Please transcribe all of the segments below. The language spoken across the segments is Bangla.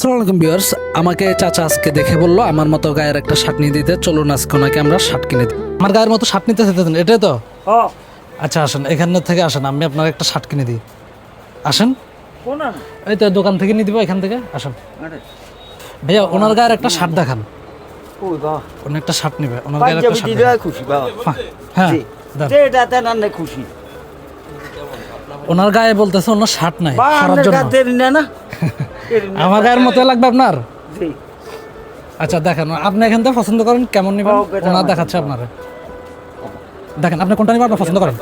আসসালামাইকুম বিয়ার্স আমাকে চাচা আজকে দেখে বলল আমার মতো গায়ের একটা শার্ট নিয়ে দিতে চলুন আজকে ওনাকে আমরা শার্ট কিনে দিই। আমার গায়ের মতো শার্ট নিতে চাইতেছেন এটাই তো? আচ্ছা আসেন এখান থেকে আসেন আমি আপনার একটা শার্ট কিনে দিই। আসেন। এই তো দোকান থেকে নিয়ে দিব এখান থেকে আসেন। ভাইয়া ওনার গায়ের একটা শার্ট দেখান। উনি একটা শার্ট নেবে ওনার গায়ের একটা শার্ট খুশি হ্যাঁ। যেটা খুশি। ওনার গায়ে বলতেছে ওনার শার্ট নাই না। আমার গায়ের মতো লাগবে আপনার? জি। আচ্ছা দেখেন আপনি এখান থেকে পছন্দ করেন কেমন নেবেন? ওনার দেখাচ্ছে আপনার। দেখেন আপনি কোনটা নেবেন আপনার পছন্দ করেন?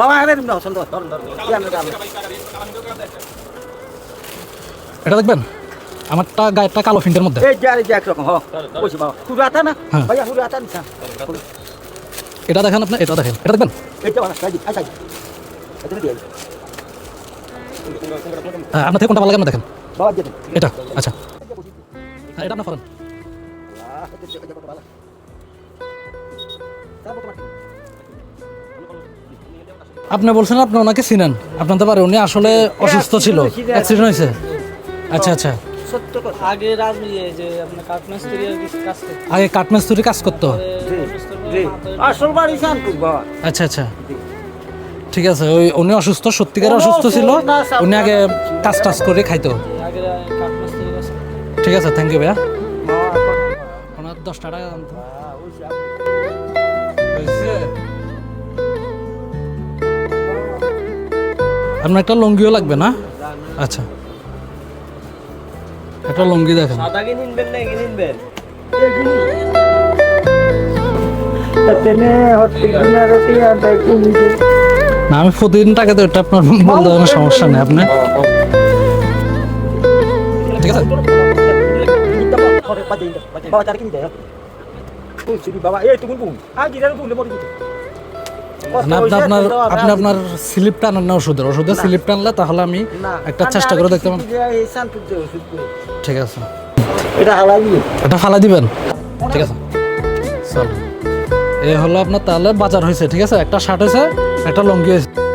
বাবা না পছন্দ এটা দেখবেন? আমারটা গায়েরটা কালো ফিন্টের মধ্যে। না? এটা দেখেন আপনি এটা দেখেন এটা দেখবেন? আচ্ছা এটা দিয়ে হ্যাঁ, আপনার থেকে কোনটা ভালো লাগে আপনি দেখেন? এটা আচ্ছা। হ্যাঁ, এটা আপনার ফরেন। আপনি বলছেন আপনি ওনাকে চিনেন। আপনার তো পারে উনি আসলে অসুস্থ ছিল। অ্যাক্সিডেন্ট হয়েছে। আচ্ছা আচ্ছা। আগে যে কাঠমিস্ত্রি কাজ আগে কাঠমিস্ত্রি কাজ করতো। আচ্ছা আচ্ছা। ঠিক আছে ওই উনি অসুস্থ সত্যিকার অসুস্থ ছিল। উনি আগে কাজ টাজ করে খাইতো। ঠিক আছে থ্যাংক ইউ ভাইয়া। ওনার দশটা টাকা দাম তো হয়েছে? আপনার একটা লুঙ্গিও লাগবে না? আচ্ছা। একটা লুঙ্গি দেখেন। সাদা কি নিনবেন না এগিয়ে নিনবেন? তেনে হচ্ছে কিনা রতি আর না আমি প্রতিদিন টাকা তো এটা আপনার বলতে কোনো সমস্যা নেই আপনি? ঠিক আছে? বাবা তার কিনতে বাবা এই তুমি বুম আর গিরার বুমলে মরে যেতে না আপনি আপনার আপনি আপনার স্লিপ টানেন না ওষুধের ওষুধের স্লিপ টানলে তাহলে আমি একটা চেষ্টা করে দেখতে ঠিক আছে। এটা ফালা দিবেন? ঠিক আছে। চল। এই হলো আপনার তাহলে বাজার হয়েছে ঠিক আছে? একটা শার্ট হয়েছে একটা লঙ্গি হয়েছে।